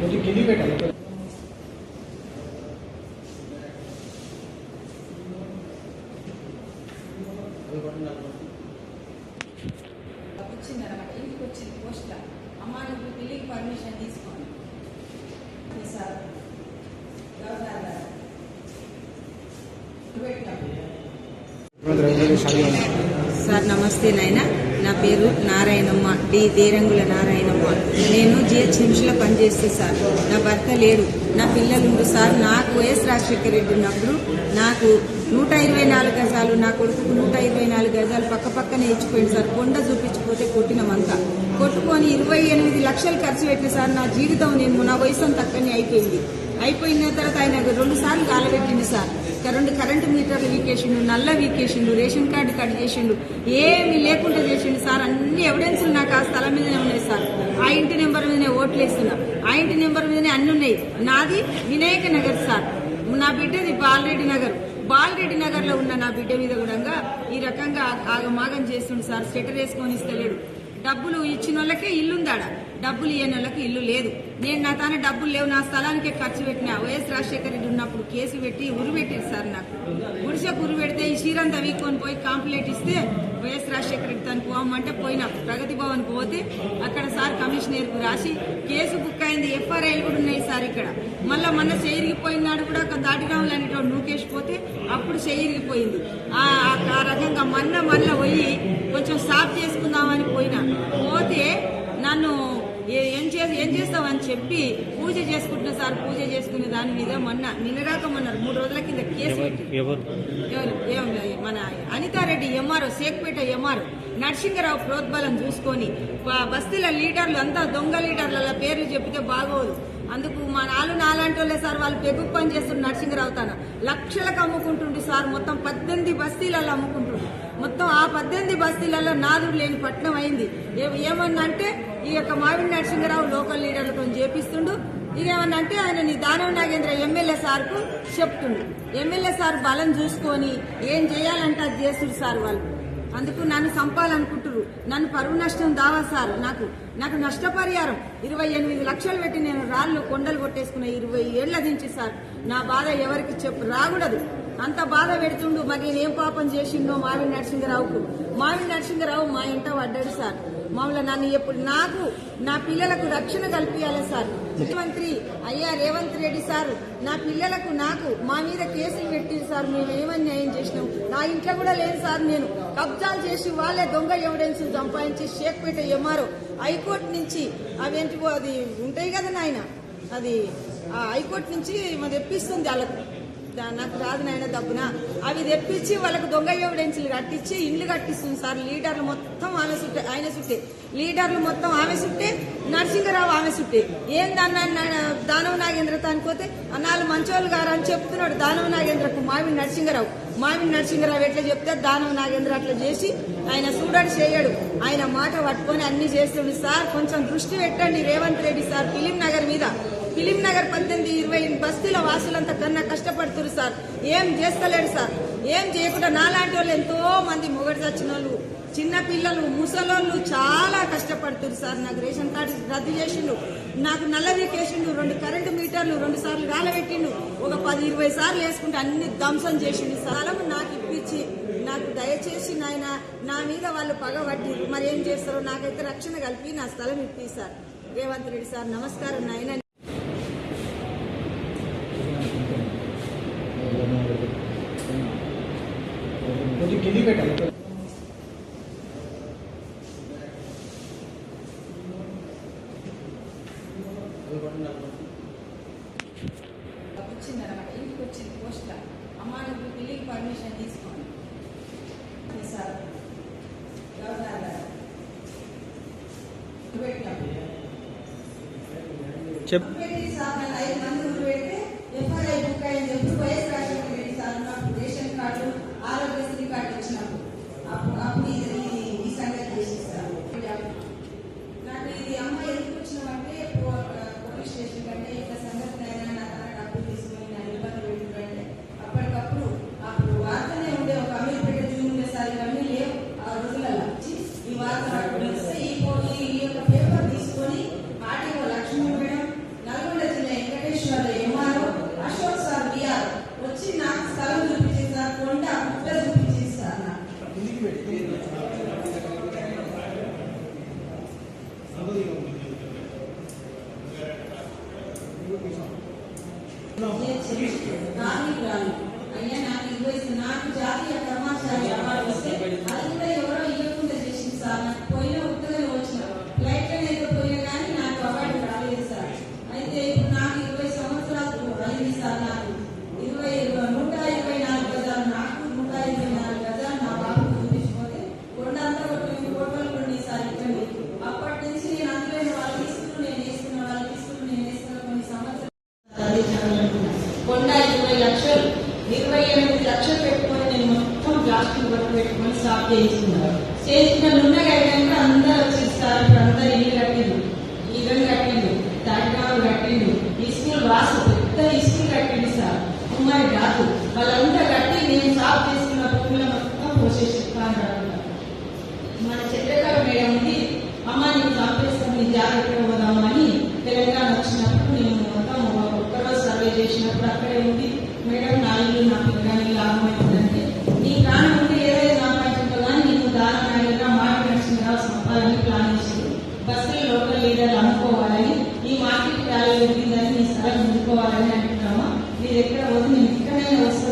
కొంచెం కింది వచ్చిందనమాట ఇంటికి వచ్చింది అమ్మ నువ్వు పెళ్ళికి పర్మిషన్ తీసుకోండి సార్ గవర్నర్ గారు సార్ నమస్తే నాయనా. నా పేరు నారాయణమ్మ డి. దేరంగుల నారాయణమ్మ. నేను జిహెచ్ఎంసీలో పనిచేస్తే సార్. నా భర్త లేడు. నా పిల్లలు ఉండు సార్. నాకు వైఎస్ రాజశేఖర రెడ్డి ఉన్నప్పుడు నాకు నూట ఇరవై నాలుగు గజాలు నా కొడుకు నూట ఇరవై నాలుగు గజాలు పక్క పక్కనే ఇచ్చిపోయింది సార్. కొండ చూపించిపోతే కొట్టినమంతా కొట్టుకొని ఇరవై ఎనిమిది లక్షలు ఖర్చు పెట్టిన సార్. నా జీవితం నేను నా వయసు అంత అక్కడనే అయిపోయింది. అయిపోయిన తర్వాత ఆయన రెండు సార్లు కాలబెట్టింది సార్. రెండు కరెంటు మీటర్లు వీకేసిండు నల్ల వీకేసిండు రేషన్ కార్డు కట్ చేసిండు. ఏమి లేకుండా చేసిండు సార్. అన్ని ఎవిడెన్స్లు నాకు ఆ స్థలం మీదనే ఉన్నాయి సార్. ఆ ఇంటి నెంబర్ మీదనే ఓట్లు వేస్తున్నా. ఆ ఇంటి నెంబర్ మీదనే అన్ని ఉన్నాయి. నాది వినాయక నగర్ సార్. నా బిడ్డది బాలరెడ్డి నగర్. బాలరెడ్డి నగర్లో ఉన్న నా బిడ్డ మీద కూడా ఈ రకంగా ఆగమాగం చేస్తుండు సార్. స్వెటర్ వేసుకొని ఇస్తలేడు డబ్బులు ఇచ్చిన వాళ్ళకే ఇల్లుందాడ? డబ్బులు ఇవ్వని వాళ్ళకి ఇల్లు లేదు. నేను నా తానే డబ్బులు లేవు నా స్థలానికే ఖర్చు పెట్టినా. వైఎస్ రాజశేఖర రెడ్డి ఉన్నప్పుడు కేసు పెట్టి ఉరి పెట్టారు సార్ నాకు. గుడిసెకు ఉరి పెడితే ఈ చీరంతా వీక్కొని పోయి కాంప్లైంట్ ఇస్తే వైఎస్ రాజశేఖర రెడ్డి తను పోమంటే పోయినా. ప్రగతి భవన్ పోతే అక్కడ సార్ కమిషనర్కు రాసి కేసు బుక్ అయింది ఎఫ్ఐఆర్ఐలు కూడా ఉన్నాయి సార్ ఇక్కడ. మళ్ళీ మన చెయ్యిరిగిపోయినాడు కూడా ఒక దాటిరాములు అనేటోడు నూకేసిపోతే అప్పుడు చెయ్యిరిగిపోయింది. ఆ ఆ రకంగా మన్న మళ్ళా సాఫ్ చేసుకుందామని పోయినా. పోతే నన్ను ఏ- ఏం చే ఏం చేస్తావని చెప్పి పూజ చేసుకుంటున్నా సార్ పూజ చేసుకునే దాని మీద మొన్న నిన్నరాకమన్నారు మూడు రోజుల కింద కేసు. మన అనితారెడ్డి ఎంఆర్ఓ సేక్పేట ఎంఆర్ఓ నరసింహరావు ప్రోద్బలం చూసుకొని బస్తీల లీడర్లు అంతా దొంగ లీడర్ల పేర్లు చెప్తే బాగోదు. అందుకు మా నాలు నాలాంటి వాళ్ళే సార్ వాళ్ళు పెగు పని చేస్తున్నారు నరసింహరావు తన. లక్షలకు అమ్ముకుంటుండు సార్ మొత్తం పద్దెనిమిది బస్తీలలో అమ్ముకుంటుండు. మొత్తం ఆ పద్దెనిమిది బస్తీలలో నాదుడు లేని పట్నం అయింది. ఏ- ఏమన్నా అంటే ఈ యొక్క మావిడి నరసింహరావు లోకల్ లీడర్లతో చేపిస్తుండు. ఇక అంటే ఆయన నీ దానవ నాగేంద్ర ఎమ్మెల్యే సార్కు చెప్తుండు. ఎమ్మెల్యే సార్ బలం చూసుకొని ఏం చేయాలంటే అది చేస్తుడు సార్ వాళ్ళు. అందుకు నన్ను చంపాలనుకుంటున్నారు నన్ను పరువు నష్టం దావా సార్. నాకు నాకు నష్టపరిహారం. ఇరవై ఎనిమిది లక్షలు పెట్టి నేను రాళ్ళు కొండలు కొట్టేసుకున్న ఇరవై ఏళ్ళ దించి సార్. నా బాధ ఎవరికి చెప్పు రాకూడదు. అంత బాధ పెడుతుండు మరి నేనేం పాపం చేసిండో మావి నరసింహరావుకు మావి నరసింహరావు మా ఇంట పడ్డాడు సార్. మామూలు నన్ను ఎప్పుడు నాకు నా పిల్లలకు రక్షణ కల్పించాలి సార్. ముఖ్యమంత్రి అయ్యా రేవంత్ రెడ్డి సార్ నా పిల్లలకు నాకు మా మీద కేసులు పెట్టింది సార్ మేము ఏమని న్యాయం చేసినాం? నా ఇంట్లో కూడా లేదు సార్ నేను. కబ్జాలు చేసి వాళ్ళే దొంగ ఎవిడెన్స్ సంపాదించి షేక్పేట ఎంఆర్ఓ. హైకోర్టు నుంచి అవేంటివో అది ఉంటాయి కదా నాయన? అది ఆ హైకోర్టు నుంచి మరి తెప్పిస్తుంది వాళ్ళకు. నాకు రాదు నాయన దబ్బున అవి తెప్పించి వాళ్ళకు దొంగ ఎవిడెన్స్లు కట్టించి ఇండ్లు కట్టిస్తుంది సార్. లీడర్లు మొత్తం ఆమె చుట్టే ఆయన చుట్టే. లీడర్లు మొత్తం ఆమె చుట్టే నరసింహరావు ఆమె చుట్టే. ఏం దాన్ని దానవ నాగేంద్ర తానిపోతే నాలుగు మంచోళ్ళు గారు అని చెప్తున్నాడు దానవ నాగేంద్రకు మామిడి నరసింహరావు. మామిడి నరసింహరావు ఎట్లా చెప్తే దానవ నాగేంద్ర అట్లా చేసి ఆయన చూడడు చేయడు. ఆయన మాట పట్టుకొని అన్ని చేస్తుండు సార్. కొంచెం దృష్టి పెట్టండి రేవంత్ రెడ్డి సార్ ఫిలిం నగర్ మీద. ఫిలిం నగర్ పద్దెనిమిది ఇరవై బస్తీల వాసులంతా కన్నా కష్టపడుతున్నారు సార్. ఏం చేస్తలేడు సార్. ఏం చేయకుండా నాలాంటి వాళ్ళు ఎంతో మంది మొగడు చచ్చిన వాళ్ళు చిన్న పిల్లలు ముసలోళ్ళు చాలా కష్టపడుతున్నారు సార్. నాకు రేషన్ కార్డు రద్దు చేసిండు. నాకు నల్లవి కేసిండు రెండు కరెంటు మీటర్లు రెండు సార్లు రాలబెట్టిండు. ఒక పది ఇరవై సార్లు వేసుకుంటే అన్ని ధ్వంసం చేసిండు. స్థలం నాకు ఇప్పించి నాకు దయచేసి నాయన నా మీద వాళ్ళు పగబట్టి మరి ఏం చేస్తారో నాకైతే రక్షణ కలిపి నా స్థలం ఇప్పి సార్. రేవంత్ రెడ్డి సార్ నమస్కారం నాయన. కొంచెం కింది పెట్టాలి ప్లాస్టిక్ బట్టలు పెట్టుకొని స్టాప్ చేయించుకున్నారు చేసిన నున్న గైడ్లైన్ అందరూ వచ్చిస్తారు ఇప్పుడు అందరూ ఇల్లు కట్టిండు ఇల్లు కట్టిండు తాటికాలు కట్టిండు ఈ వాసు పెద్ద ఈ కట్టిండు సార్. కుమారి కాదు 一个文明这边有一